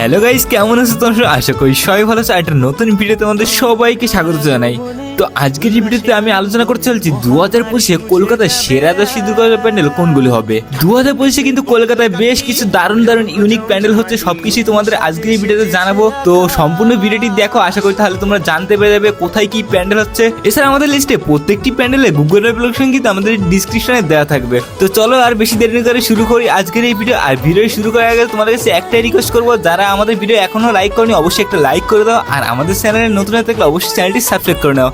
Hello guys, কেমন আছো তোমরা? আশা করি সবাই ভালো আছো। একটা নতুন ভিডিও তোমাদের সবাইকে স্বাগত জানাই। তো আজকের এই ভিডিওতে আমি আলোচনা করতে চলছি দু হাজার পঁচিশে কলকাতার সেরা দশী দুর্গা প্যান্ডেল কোনগুলি হবে? দু হাজার পঁচিশে কিন্তু কলকাতায় বেশ কিছু দারুণ দারুণ ইউনিক প্যান্ডেল হচ্ছে, সবকিছুই তোমাদের আজকের এই ভিডিওতে জানাব। তো সম্পূর্ণ ভিডিওটি দেখো, আশা করি তাহলে তোমরা জানতে পেরে যাবে কোথায় কি প্যান্ডেল হচ্ছে। এছাড়া আমাদের লিস্টে প্রত্যেকটি প্যান্ডেলে গুগল ম্যাপ লোকেশন কিন্তু আমাদের ডিসক্রিপশনে দেওয়া থাকবে। তো চলো আর বেশি দেরি করে শুরু করি আজকের এই ভিডিও। আর ভিডিও শুরু করার আগে তোমাদের কাছে একটাই রিকোয়েস্ট করব, যারা আমাদের ভিডিও এখনও লাইক করনি, অবশ্যই একটা লাইক করে দাও। আর আমাদের চ্যানেলে নতুন হয়ে থাকলে অবশ্যই চ্যানেলটি সাবস্ক্রাইব করে নাও।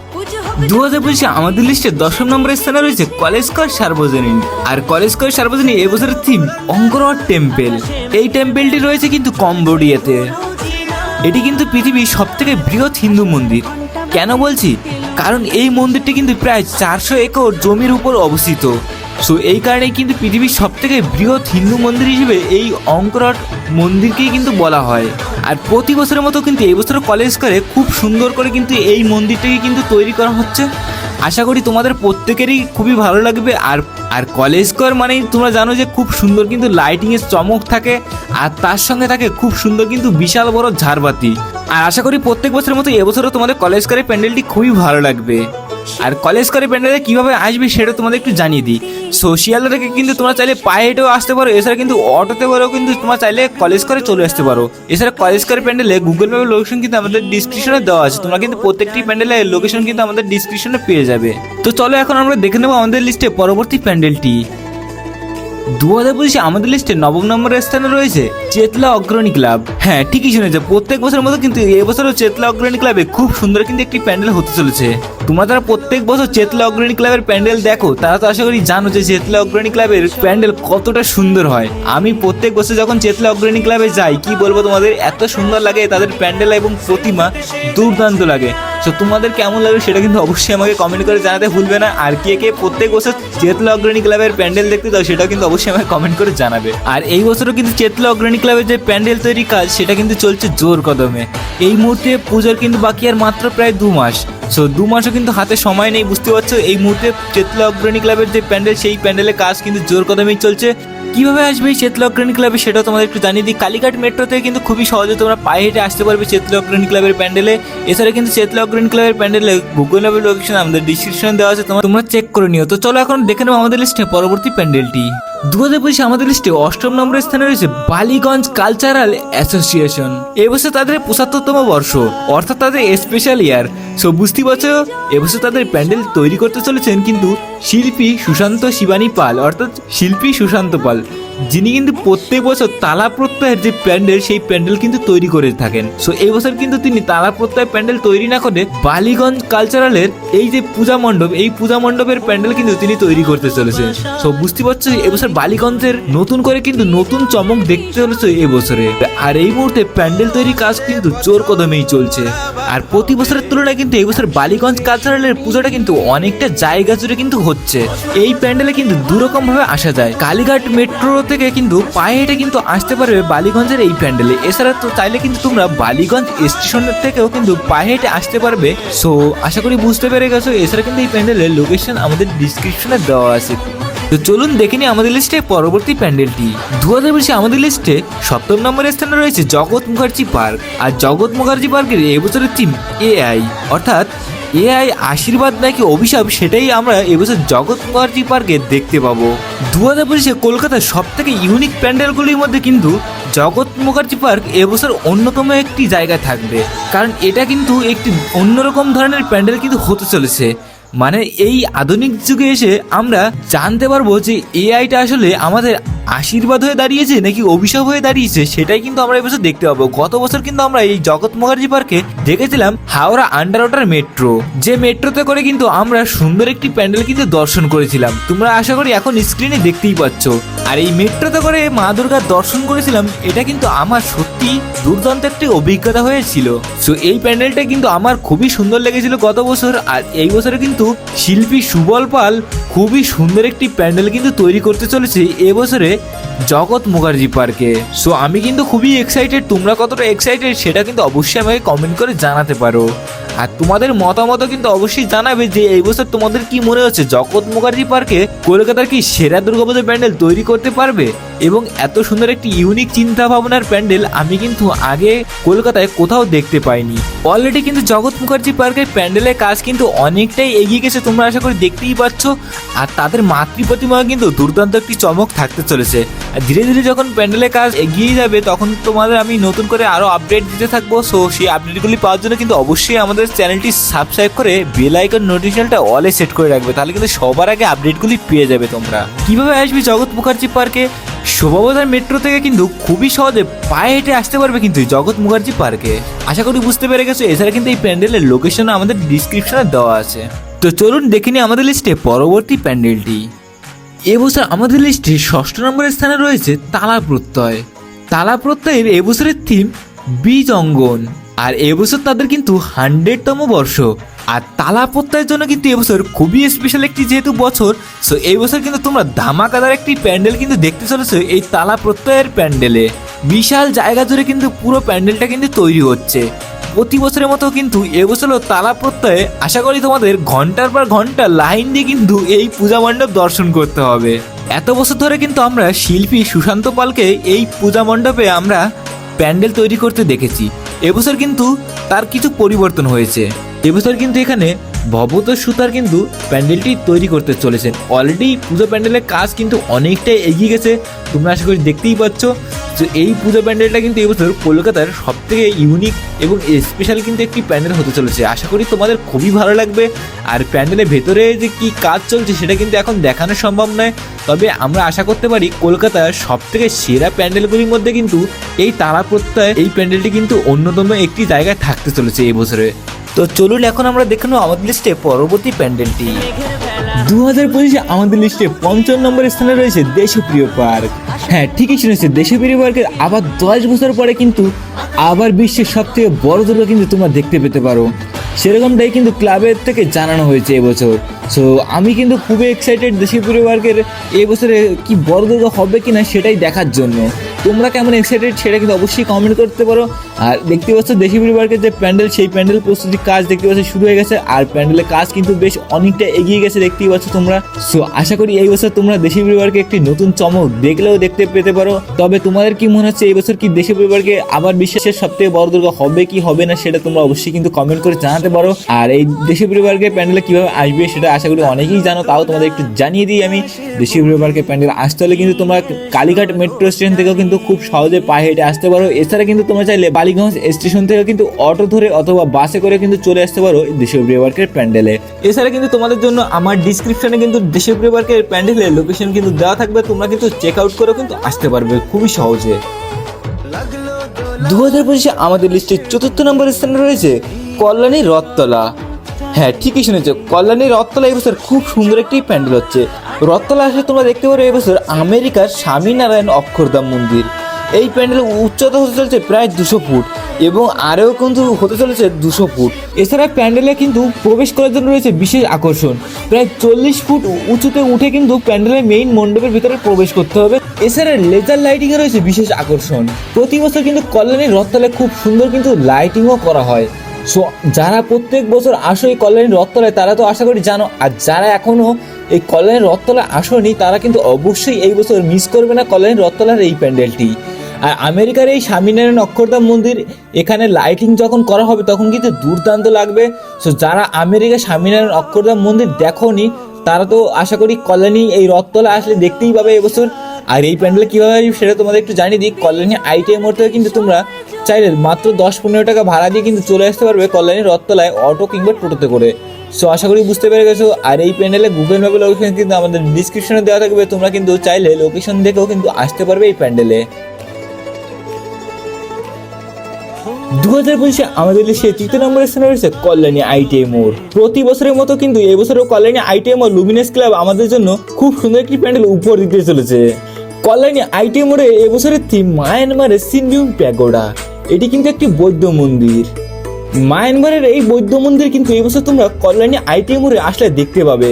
দু হাজার পঁচিশে আমাদের লিস্টে দশম নম্বরের স্থানে রয়েছে কলেজ কর সার্বজনীন। আর কলেজ কর সার্বজনীন এবছরের থিম অঙ্করওয়ার টেম্পেল এই টেম্পেলটি রয়েছে কিন্তু কম্বোডিয়াতে। এটি কিন্তু পৃথিবীর সব থেকে বৃহৎ হিন্দু মন্দির। কেন বলছি? কারণ এই মন্দিরটি কিন্তু প্রায় চারশো একর জমির উপর অবস্থিত। সো এই কারণেই কিন্তু পৃথিবীর সব থেকে বৃহৎ হিন্দু মন্দির হিসেবে এই অঙ্করট মন্দিরকেই কিন্তু বলা হয়। আর প্রতি বছরের মতো কিন্তু এই বছর কলেজ করে খুব সুন্দর করে কিন্তু এই মন্দিরটাকে কিন্তু তৈরি করা হচ্ছে। আশা করি তোমাদের প্রত্যেকেরই খুবই ভালো লাগবে। আর আর কলেজ কর মানেই তোমরা জানো যে খুব সুন্দর কিন্তু লাইটিংয়ের চমক থাকে, আর তার সঙ্গে থাকে খুব সুন্দর কিন্তু বিশাল বড় ঝাড়বাতি। আর আশা করি প্রত্যেক বছরের মতো এবছরও তোমাদের কলেজ করে প্যান্ডেলটি খুবই ভালো লাগবে। আর কলেজ করে প্যান্ডেলে কীভাবে আসবে সেটা তোমাদের একটু জানিয়ে দিই। সোশিয়াল থেকে কিন্তু তোমরা চাইলে পায়ে হেঁটেও আসতে পারো, এছাড়া কিন্তু অটোতে করেও কিন্তু তোমরা চাইলে কলেজ করে চলে আসতে পারো। এছাড়া কলেজ করে প্যান্ডেলে গুগল ম্যাপের লোকেশন কিন্তু আমাদের ডিসক্রিপশনে দেওয়া আছে। তোমরা কিন্তু প্রত্যেকটি প্যান্ডেলের লোকেশন কিন্তু আমাদের ডিসক্রিপশনে পেয়ে যাবে। তো চলো এখন আমরা দেখে নেব আমাদের লিস্টে পরবর্তী প্যান্ডেলটি। দু হাজার পঁচিশে আমাদের লিস্টে নবম নম্বরের স্থানে রয়েছে চেতলা অগ্রণী ক্লাব। হ্যাঁ ঠিকই শুনেছে, প্রত্যেক বছরের মতো কিন্তু এবছরও চেতলা অগ্রণী ক্লাবে খুব সুন্দর কিন্তু একটি প্যান্ডেল হতে চলেছে। তোমরা প্রত্যেক বছর চেতলা অগ্রণী ক্লাবের প্যান্ডেল দেখো, তারা তো আশা করি জানো যে চেতলা অগ্রণী ক্লাবের প্যান্ডেল কতটা সুন্দর হয়। আমি প্রত্যেক বছর যখন চেতলা অগ্রণী ক্লাবে যাই, কি বলব তোমাদের? এত সুন্দর লাগে তাদের প্যান্ডেল এবং প্রতিমা দুর্দান্ত লাগে। তো তোমাদের কেমন লাগবে সেটা কিন্তু অবশ্যই আমাকে কমেন্ট করে জানাতে ভুলবে না। আর কে কে প্রত্যেক বছর চেতলা অগ্রণী ক্লাবের প্যান্ডেল দেখতে দাও, সেটাও কিন্তু অবশ্যই আমাকে কমেন্ট করে জানাবে। আর এই বছরও কিন্তু চেতলা অগ্রণী ক্লাবের যে প্যান্ডেল তৈরি কাজ, সেটা কিন্তু চলছে জোর কদমে। এই মুহূর্তে পুজোর কিন্তু বাকি আর মাত্র প্রায় দু মাস। সো দু মাসও কিন্তু হাতে সময় নেই, বুঝতে পারছ? এই মুহূর্তে চেতলা অগ্রণী ক্লাবের যে প্যান্ডেল, সেই প্যান্ডেলের কাজ কিন্তু জোর কদমেই চলছে। কীভাবে আসবে এই চেতলা অগ্রণী ক্লাবে সেটাও তোমাদের একটু জানিয়ে দিই। কালীঘাট মেট্রো থেকে কিন্তু খুবই সহজে তোমরা পায়ে হেঁটে আসতে পারবে চেতলক অগ্রণী ক্লাবের প্যান্ডেলে। এছাড়া কিন্তু চেতলক অগ্রণী ক্লাবের প্যান্ডেলে গুগল ম্যাপের লোকেশন আমাদের ডিসক্রিপশনে দেওয়া আছে, তোমরা তোমরা চেক করে নিও। তো চলো এখন দেখে নেব আমাদের লিস্টে পরবর্তী প্যান্ডেলটি। দু হাজার পঁচিশে আমাদের লিস্টে অষ্টম নম্বরের স্থানে রয়েছে বালিগঞ্জ কালচারাল অ্যাসোসিয়েশন। এবছর তাদের পঁচাত্তরতম বর্ষ, অর্থাৎ তাদের স্পেশাল ইয়ার সো বুঝতে পারছ? এবছর তাদের প্যান্ডেল তৈরি করতে চলেছেন কিন্তু শিল্পী সুশান্ত শিবানী পাল, অর্থাৎ শিল্পী সুশান্ত পাল। যিনি কিন্তু প্রত্যেক বছর তালা প্রত্যয়ের যে প্যান্ডেল, সেই প্যান্ডেল কিন্তু তৈরি করে থাকেন। সো এই বছর কিন্তু তিনি তালা প্রত্যয় প্যান্ডেল তৈরি না করে বালিগঞ্জ কালচারালের এই যে পূজা মণ্ডপ, এই পূজা মণ্ডপের প্যান্ডেল কিন্তু তিনি তৈরি করতে চলেছেন। সো বুঝতে পারছ এবছর বালিগঞ্জের নতুন করে কিন্তু নতুন চমক দেখতে চলেছে এবছরে আর এই মুহূর্তে প্যান্ডেল তৈরি কাজ কিন্তু জোর কদমেই চলছে। আর প্রতি বছরের তুলনায় কিন্তু এই বছর বালিগঞ্জ কালচারালের পুজোটা কিন্তু অনেকটা জায়গা জুড়ে কিন্তু হচ্ছে। এই প্যান্ডেলে কিন্তু দুরকম ভাবে আসা যায়। কালীঘাট মেট্রো থেকে কিন্তু পায়ে হেঁটে কিন্তু আসতে পারবে বালিগঞ্জের এই প্যান্ডেলে। এছাড়া তো চাইলে কিন্তু তোমরা বালিগঞ্জ স্টেশনের থেকেও কিন্তু পায়ে হেঁটে আসতে পারবে। সো আশা করি বুঝতে পেরে গেছো। এছাড়া কিন্তু এই প্যান্ডেলের লোকেশন আমাদের ডিসক্রিপশনে দেওয়া আছে। তো চলুন দেখে নিই আমাদের লিস্টে পরবর্তী প্যান্ডেলটি। দু হাজার বেশি আমাদের লিস্টে সপ্তম নম্বরের স্থানে রয়েছে জগৎ মুখার্জি পার্ক। আর জগৎ মুখার্জি পার্কের এবছরের থিম এআই অর্থাৎ এআই আশীর্বাদ নাকি অভিশাপ, সেটাই আমরা এবছর জগৎ মুখার্জি পার্কে দেখতে পাবো। দু হাজার পঁচিশে কলকাতার সব থেকে ইউনিক প্যান্ডেলগুলির মধ্যে কিন্তু জগৎ মুখার্জি পার্ক এবছর অন্যতম একটি জায়গায় থাকবে। কারণ এটা কিন্তু একটি অন্যরকম ধরনের প্যান্ডেল কিন্তু হতে চলেছে। মানে এই আধুনিক যুগে এসে আমরা জানতে পারব যে এআইটা আসলে আমাদের আশীর্বাদ হয়ে দাঁড়িয়েছে নাকি অভিশাপ হয়ে দাঁড়িয়েছে সেটাই কিন্তু আমরা এবছর দেখতে পাবো। গত বছর কিন্তু আমরা এই জগৎ মুখার্জি পার্কে দেখেছিলাম হাওড়া আন্ডার ওয়াটার মেট্রো। যে মেট্রোতে করে কিন্তু আমরা সুন্দর একটি প্যান্ডেল কিন্তু দর্শন করেছিলাম। তোমরা আশা করি এখন স্ক্রিনে দেখতেই পাচ্ছ। আর এই মেট্রোতে করে মা দুর্গার দর্শন করেছিলাম, এটা কিন্তু আমার সত্যি দুর্দান্ত একটি অভিজ্ঞতা হয়েছিল। সো এই প্যান্ডেলটা কিন্তু আমার খুবই সুন্দর লেগেছিল গত বছর। আর এই বছরে কিন্তু শিল্পী সুবল পাল খুবই সুন্দর একটি প্যান্ডেল কিন্তু তৈরি করতে চলেছে। এবছরে জগৎ মুখার্জি পার্কে। সো আমি কিন্তু খুবই এক্সাইটেড তোমরা কতটা এক্সাইটেড সেটা কিন্তু অবশ্যই আমাকে কমেন্ট করে জানাতে পারো। আর তোমাদের মতামতও কিন্তু অবশ্যই জানাবে যে এই বছর তোমাদের কি মনে হচ্ছে? জগৎ মুখার্জি পার্কে কলকাতার কি সেরা দুর্গাপুজোর প্যান্ডেল তৈরি করতে পারবে? এবং এত সুন্দর একটি ইউনিক চিন্তা ভাবনার প্যান্ডেল আমি কিন্তু আগে কলকাতায় কোথাও দেখতে পাইনি। অলরেডি কিন্তু জগৎ মুখার্জি পার্কের প্যান্ডেলের কাজ কিন্তু অনেকটাই এগিয়ে গেছে তোমরা আশা করি দেখতেই পাচ্ছ। আর তাদের মাতৃ প্রতিমা কিন্তু দুর্দান্ত একটি চমক থাকতে চলেছে। আর ধীরে ধীরে যখন প্যান্ডেলের কাজ এগিয়ে যাবে, তখন তোমাদের আমি নতুন করে আরও আপডেট দিতে থাকব। সো সেই আপডেটগুলি পাওয়ার জন্য কিন্তু অবশ্যই আমাদের চ্যানেলটি সাবস্ক্রাইব করে বেল আইকন নোটিফিকেশনটা অলে সেট করে রাখবে। তাহলে কিন্তু সবার আগে আপডেটগুলি পেয়ে যাবে তোমরা। কীভাবে আসবে জগৎ মুখার্জি পার্কে? শোভাবাজার মেট্রো থেকে কিন্তু খুবই সহজে পায়ে হেঁটে আসতে পারবে কিন্তু জগৎ মুখার্জি পার্কে। আশা করি বুঝতে পেরে গেছো, এছাড়া কিন্তু এই প্যান্ডেলের লোকেশন আমাদের ডিসক্রিপশনে দেওয়া আছে। তো চলুন দেখে নিই আমাদের লিস্টে পরবর্তী প্যান্ডেলটি। এবছর আমাদের লিস্টে ষষ্ঠ নম্বরের স্থানে রয়েছে তালা প্রত্যয়। তালা প্রত্যয়ের এবছরের থিম বীজ অঙ্গন। আর এবছর তাদের কিন্তু হান্ড্রেডতম বর্ষ। আর তালা প্রত্যয়ের জন্য কিন্তু এবছর খুবই স্পেশাল একটি যেহেতু বছর সো এই বছর কিন্তু তোমরা ধামাকাদার একটি প্যান্ডেল কিন্তু দেখতে চলেছো এই তালা প্রত্যয়ের প্যান্ডেলে। বিশাল জায়গা জুড়ে কিন্তু পুরো প্যান্ডেলটা কিন্তু তৈরি হচ্ছে। প্রতি বছরের মতো কিন্তু এবছরও তালা প্রত্যয়ে, আশা করি তোমাদের ঘণ্টার পর ঘণ্টা লাইন দিয়ে কিন্তু এই পূজা মণ্ডপ দর্শন করতে হবে। এত বছর ধরে কিন্তু আমরা শিল্পী সুশান্ত পালকে এই পূজা মণ্ডপে আমরা প্যান্ডেল তৈরি করতে দেখেছি। এবছর কিন্তু তার কিছু পরিবর্তন হয়েছে। এবছর কিন্তু এখানে ভবত সুতার কিন্তু প্যান্ডেলটি তৈরি করতে চলেছেন অলরেডি পুজো প্যান্ডেলের কাজ কিন্তু অনেকটাই এগিয়ে গেছে। তোমরা আশা করি দেখতেই পাচ্ছ যে এই পুজো প্যান্ডেলটা কিন্তু এবছর কলকাতার সব থেকে ইউনিক এবং স্পেশাল কিন্তু একটি প্যান্ডেল হতে চলেছে। আশা করি তোমাদের খুবই ভালো লাগবে। আর প্যান্ডেলের ভেতরে যে কি কাজ চলছে সেটা কিন্তু এখন দেখানো সম্ভব নয়। তবে আমরা আশা করতে পারি কলকাতার সব থেকে সেরা প্যান্ডেলগুলির মধ্যে কিন্তু এই তারা প্রত্যয় এই প্যান্ডেলটি কিন্তু অন্যতম একটি জায়গায় থাকতে চলেছে এই বছরে তো চলুন এখন আমরা দেখে নেব আমাদের লিস্টে পরবর্তী প্যান্ডেলটি। দু হাজার পঁচিশে আমাদের লিস্টে পঞ্চম নম্বর স্থানে রয়েছে দেশপ্রিয় পার্ক। হ্যাঁ ঠিকই শুনেছে, দেশপ্রিয় পার্কের আবার দশ বছর পরে কিন্তু আবার বিশ্বের সব থেকে বড় দুর্গা কিন্তু তোমরা দেখতে পেতে পারো। সেরকমটাই কিন্তু ক্লাবের থেকে জানানো হয়েছে এবছর সো আমি কিন্তু খুবই এক্সাইটেড দেশপ্রিয় পার্কের এবছরে কি বড় দুর্গা হবে কি না সেটাই দেখার জন্য। তোমরা কেমন এক্সাইটেড সেটা কিন্তু অবশ্যই কমেন্ট করতে পারো। আর দেখতে পাচ্ছ দেশি পরিবারকে যে প্যান্ডেল, সেই প্যান্ডেল প্রস্তুতির কাজ দেখতে পাচ্ছ শুরু হয়ে গেছে। আর প্যান্ডেলের কাজ কিন্তু বেশ অনেকটা এগিয়ে গেছে দেখতেই পাচ্ছ তোমরা। সো আশা করি এই বছর তোমরা দেশি পরিবারকে একটি নতুন চমক দেখলেও দেখতে পেতে পারো। তবে তোমাদের কি মনে হচ্ছে এই বছর কি দেশি পরিবারকে আবার বিশ্বের সবথেকে বড় দুর্গা হবে কি হবে না সেটা তোমরা অবশ্যই কিন্তু কমেন্ট করে জানাতে পারো। আর এই দেশি পরিবারকে প্যান্ডেলে কীভাবে আসবে সেটা আশা করি অনেকেই জানো, তাও তোমাদের একটু জানিয়ে দিই আমি। দেশি পরিবারকে প্যান্ডেল আসতে হলে কিন্তু তোমরা কালীঘাট মেট্রো স্টেশন থেকেও কিন্তু খুব সহজে পায়ে হেঁটে আসতে পারো। এছাড়া কিন্তু তোমরা চাইলে বালিগঞ্জ স্টেশন থেকে কিন্তু অটো ধরে অথবা বাসে করে কিন্তু চলে আসতে পারো দেশীয় প্রিয়বার্কের প্যান্ডেলে। এছাড়া কিন্তু তোমাদের জন্য আমার ডিসক্রিপশনে কিন্তু দেশীয় প্রিয়বার্কের প্যান্ডেলের লোকেশন কিন্তু দেওয়া থাকবে। তোমরা কিন্তু চেক আউট করেও কিন্তু আসতে পারবে খুবই সহজে। দু হাজার পঁচিশে আমাদের লিস্টে চতুর্থ নম্বর স্থানে রয়েছে কল্যাণী রথতলা। হ্যাঁ ঠিকই শুনেছো। কল্যাণী রথতলা এবছর খুব সুন্দর একটি প্যান্ডেল হচ্ছে। রথতলা আসলে তোমরা দেখতে পারো এবছর আমেরিকার স্বামীনারায়ণ অক্ষরধাম মন্দির। এই প্যান্ডেলের উচ্চতা হতে চলেছে প্রায় দুশো ফুট এবং আরও কিন্তু হতে চলেছে দুশো ফুট। এছাড়া প্যান্ডেলে কিন্তু প্রবেশ করার জন্য রয়েছে বিশেষ আকর্ষণ। প্রায় চল্লিশ ফুট উঁচুতে উঠে কিন্তু প্যান্ডেলের মেইন মণ্ডপের ভিতরে প্রবেশ করতে হবে। এছাড়া লেজার লাইটিংয়ে রয়েছে বিশেষ আকর্ষণ। প্রতি বছর কিন্তু কল্যাণী রথতলায় খুব সুন্দর কিন্তু লাইটিংও করা হয়। সো যারা প্রত্যেক বছর আসো এই কল্যাণী রথতলায়, তারা তো আশা করি জানো। আর যারা এখনও এই কল্যাণী রথতলায় আসোনি, তারা কিন্তু অবশ্যই এই বছর মিস করবে না কল্যাণী রথতলার এই প্যান্ডেলটি। আর আমেরিকার এই স্বামীনারায়ণ অক্ষরধাম মন্দির, এখানে লাইটিং যখন করা হবে, তখন কিন্তু দুর্দান্ত লাগবে। সো যারা আমেরিকার স্বামীনারায়ণ অক্ষরধাম মন্দির দেখোনি, তারা তো আশা করি কল্যাণী এই রথতলা আসলে দেখতেই পাবে এবছর। আর এই প্যান্ডেল কীভাবে সেটা তোমাদের একটু জানিয়ে দিই। কল্যাণী আইটিআই মোড় থেকে কিন্তু তোমরা চাইলে মাত্র দশ পনেরো টাকা ভাড়া দিয়ে কিন্তু চলে আসতে পারবে কল্যাণী রথতলায় অটো কিংবা টোটোতে করে। সো আশা করি বুঝতে পেরে গেছো। আর এই প্যান্ডেলে গুগল ম্যাপের লোকেশন কিন্তু আমাদের ডিসক্রিপশনে দেওয়া থাকবে। তোমরা কিন্তু চাইলে লোকেশন দেখেও কিন্তু আসতে পারবে এই প্যান্ডেলে। দু হাজার পঁচিশে আমাদের লিস্টে তৃতীয় নম্বরের স্থানে রয়েছে কল্যাণী আইটিআই মোড়। প্রতি বছরের মতো কিন্তু এবছরও কল্যাণী আইটিআই মোড় লুমিনেস ক্লাব আমাদের জন্য খুব সুন্দর একটি প্যান্ডেল উপহার দিতে চলেছে। কল্যাণী আইটি মোড়ে এবছরের থিম মায়ানমারের সিনভিউম প্যাগোডা। এটি কিন্তু একটি বৌদ্ধ মন্দির। মায়ানমারের এই বৌদ্ধ মন্দির কিন্তু এবছর তোমরা কল্যাণী আইটি মোড়ে আসলে দেখতে পাবে।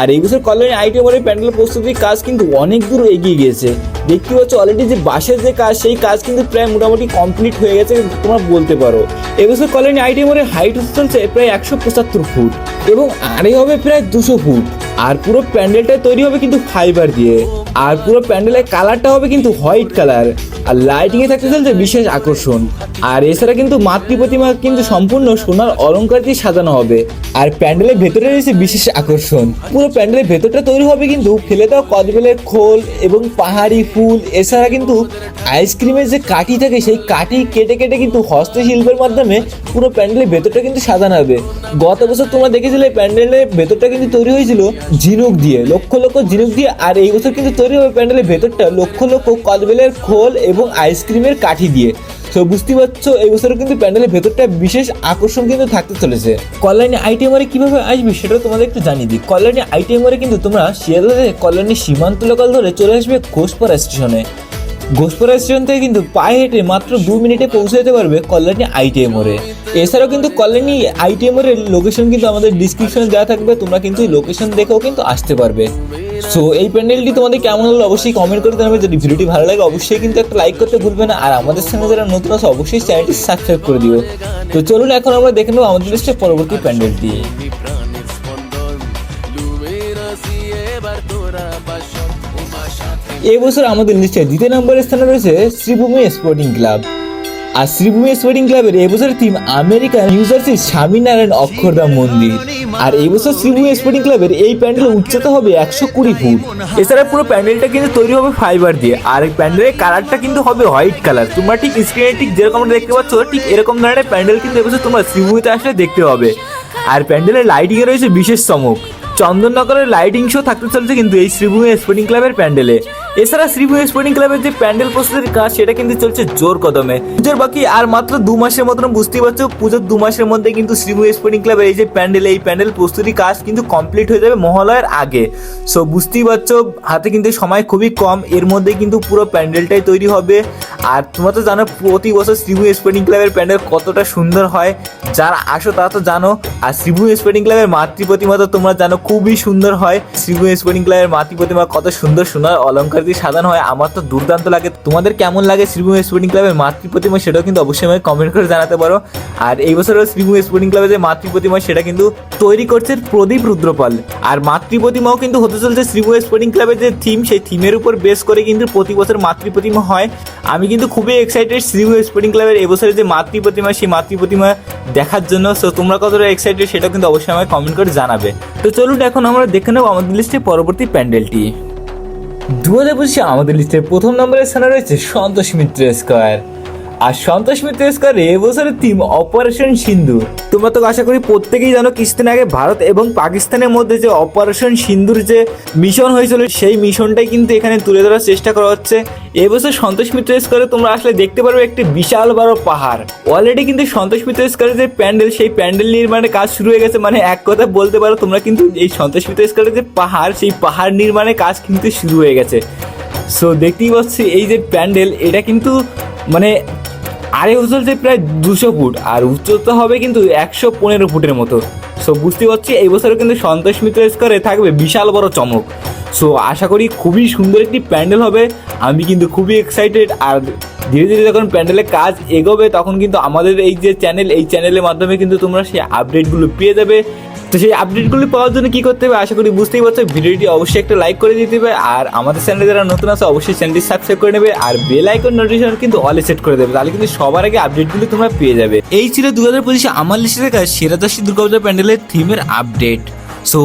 আর এই বছর কল্যাণী আইটি মোড়ের প্যান্ডেল প্রস্তুতির কাজ কিন্তু অনেক দূর এগিয়ে গিয়েছে। দেখতে পাচ্ছ অলরেডি যে বাসের যে কাজ, সেই কাজ কিন্তু প্রায় মোটামুটি কমপ্লিট হয়ে গেছে তোমরা বলতে পারো। এবছর আইটি মোড়ের হাইট চলছে প্রায় একশো পঁচাত্তর ফুট এবং আরে হবে প্রায় দুশো ফুট। আর পুরো প্যান্ডেলটা তৈরি হবে কিন্তু ফাইবার দিয়ে। আর পুরো প্যান্ডেলের কালারটা হবে কিন্তু হোয়াইট কালার আর লাইটিং এ থাকতে চলছে বিশেষ আকর্ষণ। আর এছাড়া কিন্তু মাতৃ প্রতিমা কিন্তু সম্পূর্ণ সোনার অলংকার দিয়ে সাজানো হবে। আর প্যান্ডেলের ভেতরে রয়েছে বিশেষ আকর্ষণ। পুরো প্যান্ডেলের ভেতরটা তৈরি হবে কিন্তু, ফেলে দেওয়া কদবেলের খোল এবং পাহাড়ি ফুল, এছাড়া কিন্তু আইসক্রিমের যে কাঠি থাকে, সেই কাঠি কেটে কেটে কিন্তু হস্তশিল্পের মাধ্যমে পুরো প্যান্ডেলের ভেতরটা কিন্তু সাজানো হবে। গত বছর তোমরা দেখেছিলে, প্যান্ডেলের ভেতরটা কিন্তু তৈরি হয়েছিল ঝিনুক দিয়ে, লক্ষ লক্ষ ঝিনুক দিয়ে, আর এই বছর কিন্তু তৈরি হবে প্যান্ডেলের ভেতরটা লক্ষ লক্ষ কদবেলের খোল এবং আইসক্রিমের কাঠি দিয়ে। তো বুঝতে পারছ, এই বছর কিন্তু প্যান্ডেলের ভেতরটা বিশেষ আকর্ষণ কিন্তু থাকতে চলেছে। কল্যাণী আইটিএমআরে কীভাবে আসবে সেটা তোমাদের একটু জানিয়ে দিই। কল্যাণী আইটিএমআরে কিন্তু তোমরা শিয়ালদা কল্যাণী সীমান্ত লোকাল ধরে চলে আসবে ঘোষপাড়া স্টেশনে ঘোষপাড়া স্টেশন থেকে কিন্তু পায়ে হেঁটে মাত্র দু মিনিটে পৌঁছে যেতে পারবে কল্যাণী আইটিএম মোড়ে। এছাড়াও কিন্তু কল্যাণী আইটিএম এর লোকেশন কিন্তু আমাদের ডিসক্রিপশনে দেওয়া থাকবে, তোমরা কিন্তু লোকেশন দেখেও কিন্তু আসতে পারবে। সো এই প্যান্ডেলটি তোমাদের কেমন হলো অবশ্যই কমেন্ট করে জানাবে। যদি ভিডিওটি ভালো লাগে, অবশ্যই কিন্তু একটা লাইক করতে ভুলবে না। আর আমাদের সঙ্গে যারা নতুন আছে, অবশ্যই চ্যানেলটি সাবস্ক্রাইব করে দিও। তো চলুন, এখন আমরা দেখে নেব আমাদের লিস্টের পরবর্তী প্যান্ডেলটি। সাথে এই বছর আমাদের লিস্টে দ্বিতীয় নম্বরের স্থানে রয়েছে শ্রীভূমি স্পোর্টিং ক্লাব আর শ্রীভূমি স্পোর্টিং ক্লাবের এই বছরের থিম আমেরিকান নিউ জার্সির স্বামীনারায়ণ অক্ষরধাম মন্দির। আর এই বছর শ্রীভূমি স্পোর্টিং ক্লাবের এই প্যান্ডেলের উচ্চতা হবে একশো কুড়ি ফুট। এছাড়া পুরো প্যান্ডেলটা কিন্তু তৈরি হবে ফাইবার দিয়ে। আর প্যান্ডেলের কালারটা কিন্তু হবে হোয়াইট কালার তোমরা ঠিক স্ক্রিনে ঠিক যেরকম দেখতে পাচ্ছ, ঠিক এরকম ধরনের প্যান্ডেল কিন্তু এবছর তোমরা শ্রীভূমিতে আসলে দেখতে হবে আর প্যান্ডেলের লাইটিংয়ে রয়েছে বিশেষ চমক। চন্দননগরের লাইটিং শো থাকতে চলছে কিন্তু এই শ্রীভূমি স্পোর্টিং ক্লাবের প্যান্ডেলে। এছাড়া শ্রীভূমি স্পোর্টিং ক্লাবের যে প্যান্ডেল প্রস্তুতির কাজ, সেটা কিন্তু চলছে জোর কদমে। পুজোর বাকি আর মাত্র দু মাসের মতন বুঝতেই পারছ, পুজোর দু মাসের মধ্যে কিন্তু শ্রীভূমি স্পোর্টিং ক্লাবের এই যে প্যান্ডেল, এই প্যান্ডেল প্রস্তুতি কাজ কিন্তু কমপ্লিট হয়ে যাবে মহালয়ের আগে। সো বুঝতেই পারছ, হাতে কিন্তু সময় খুবই কম, এর মধ্যে কিন্তু পুরো প্যান্ডেলটাই তৈরি হবে। আর তোমরা তো জানো, প্রতি বছর শ্রীভূমি স্পোর্টিং ক্লাবের প্যান্ডেল কতটা সুন্দর হয়। যারা আসো, তারা তো জানো, আর শ্রীভূমি স্পোর্টিং ক্লাবের মাতৃ প্রতিমা তো তোমরা জানো, খুবই সুন্দর হয়। শ্রীভূমি স্পোর্টিং ক্লাবের মাতৃ প্রতিমা কত সুন্দর সুন্দর অলংকার দিয়ে সাজানো হয়, আমার তো দুর্দান্ত লাগে। তোমাদের কেমন লাগে শ্রীভূমি স্পোর্টিং ক্লাবের মাতৃ প্রতিমা সেটাও কিন্তু অবশ্যই আমাকে কমেন্ট করে জানাতে পারো। আর এই বছরের শ্রীভূমি স্পোর্টিং ক্লাবের যে মাতৃ প্রতিমা সেটা কিন্তু তৈরি করছে প্রদীপ রুদ্রপাল। আর মাতৃ প্রতিমাও কিন্তু হতে চলছে শ্রীভূমি স্পোর্টিং ক্লাবের যে থিম সেই থিমের উপর বেস করে কিন্তু প্রতি বছর মাতৃ প্রতিমা হয়। আমি কিন্তু খুবই এক্সাইটেড শ্রীভূমি স্পোর্টিং ক্লাবের এবছরের যে মাতৃ প্রতিমা সেই মাতৃ প্রতিমা দেখার জন্য। সো তোমরা কতটা এক্সাইটেড সেটা কিন্তু অবশ্যই আমাকে কমেন্ট করে জানাবে। তো চলুন এখন আমরা দেখে নেব আমাদের লিস্টে পরবর্তী প্যান্ডেলটি। দু হাজার পঁচিশে আমাদের লিস্টের প্রথম নম্বরের স্থানে রয়েছে সন্তোষ মিত্র স্কোয়ার আর সন্তোষ মিত্র স্কোয়ার এবছরের থিম অপারেশন সিন্ধু তোমরা তো আশা করি প্রত্যেকেই জানো কিছুদিন আগে ভারত এবং পাকিস্তানের মধ্যে যে অপারেশন সিন্ধুর যে মিশন হয়েছিল, সেই মিশনটাই কিন্তু এখানে তুলে ধরার চেষ্টা করা হচ্ছে। এবছর সন্তোষ মিত্র স্কোয়ারে তোমরা আসলে দেখতে পারবে একটি বিশাল বড় পাহাড়। অলরেডি কিন্তু সন্তোষ মিত্র স্কোয়ারের যে প্যান্ডেল, সেই প্যান্ডেল নির্মাণের কাজ শুরু হয়ে গেছে। মানে এক কথা বলতে পারো, তোমরা কিন্তু এই সন্তোষ মিত্র স্কোয়ারের যে পাহাড়, সেই পাহাড় নির্মাণের কাজ কিন্তু শুরু হয়ে গেছে। সো দেখতেই পাচ্ছি এই যে প্যান্ডেল, এটা কিন্তু মানে আরে চলছে প্রায় দুশো ফুট, আর উচ্চতা হবে কিন্তু একশো পনেরো ফুটের মতো। সো বুঝতে পারছি, এই বছরও কিন্তু সন্তোষ মিত্র স্কোয়ারে থাকবে বিশাল বড় চমক। সো আশা করি খুবই সুন্দর একটি প্যান্ডেল হবে। আমি কিন্তু খুবই এক্সাইটেড আর ধীরে ধীরে যখন প্যান্ডেলের কাজ এগোবে, তখন কিন্তু আমাদের এই যে চ্যানেল এই চ্যানেলের মাধ্যমে কিন্তু তোমরা সেই আপডেটগুলো পেয়ে যাবে। তো সেই আপডেটগুলি পাওয়ার জন্য কি করতে হবে আশা করি বুঝতেই পারছ, ভিডিওটি অবশ্যই একটা লাইক করে দিতে হবে, আর আমাদের চ্যানেলে যারা নতুন আছে, অবশ্যই চ্যানেলটি সাবস্ক্রাইব করে নেবে, আর বেল আইকন নোটিফিকেশন কিন্তু অলে সেট করে দেবে, তাহলে কিন্তু সবার আগে আপডেটগুলি তোমরা পেয়ে যাবে। এই ছিল দু হাজার পঁচিশে আমার লিস্টের থাকা সেরা দশটি দুর্গাপূজা প্যান্ডেলের থিমের আপডেট সো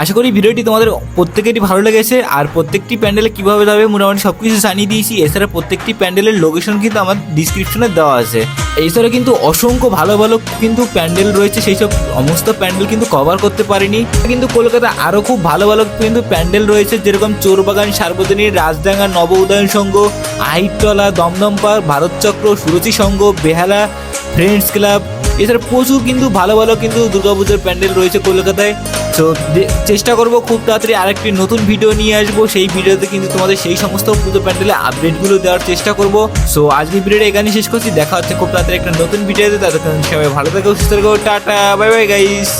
আশা করি ভিডিওটি তোমাদের প্রত্যেকেরই ভালো লেগেছে। আর প্রত্যেকটি প্যান্ডেলে কীভাবে যাবে, মোটামুটি সব কিছু জানিয়ে দিয়েছি। এছাড়া প্রত্যেকটি প্যান্ডেলের লোকেশন কিন্তু আমার ডিসক্রিপশনে দেওয়া আছে। এছাড়া কিন্তু অসংখ্য ভালো ভালো কিন্তু প্যান্ডেল রয়েছে। সেই সব সমস্ত প্যান্ডেল কিন্তু কভার করতে পারিনি। কিন্তু কলকাতা আরও খুব ভালো ভালো কিন্তু প্যান্ডেল রয়েছে। যেরকম চোরবাগান, সার্বজনীন, Rajdanga, Naba Udayan Sangha Ahiritola Dumdum park Bharatchakra Suruchi Sangha, Behala friends club এছাড়া প্রচুর কিন্তু ভালো ভালো কিন্তু দুর্গাপুজোর প্যান্ডেল রয়েছে কলকাতায়। তো চেষ্টা করব খুব তাড়াতাড়ি আরেকটি নতুন ভিডিও নিয়ে আসব। সেই ভিডিওতে কিন্তু তোমাদের সেই সমস্ত পুজো প্যান্ডেলে আপডেটগুলো দেওয়ার চেষ্টা করব। সো আজকে ভিডিওটা এখানে শেষ করছি। দেখা হচ্ছে খুব তাড়াতাড়ি একটা নতুন ভিডিওতে তাদের সবাই ভালো থাকো, সুস্থ থাকো, টাটা বাই বাই গাইস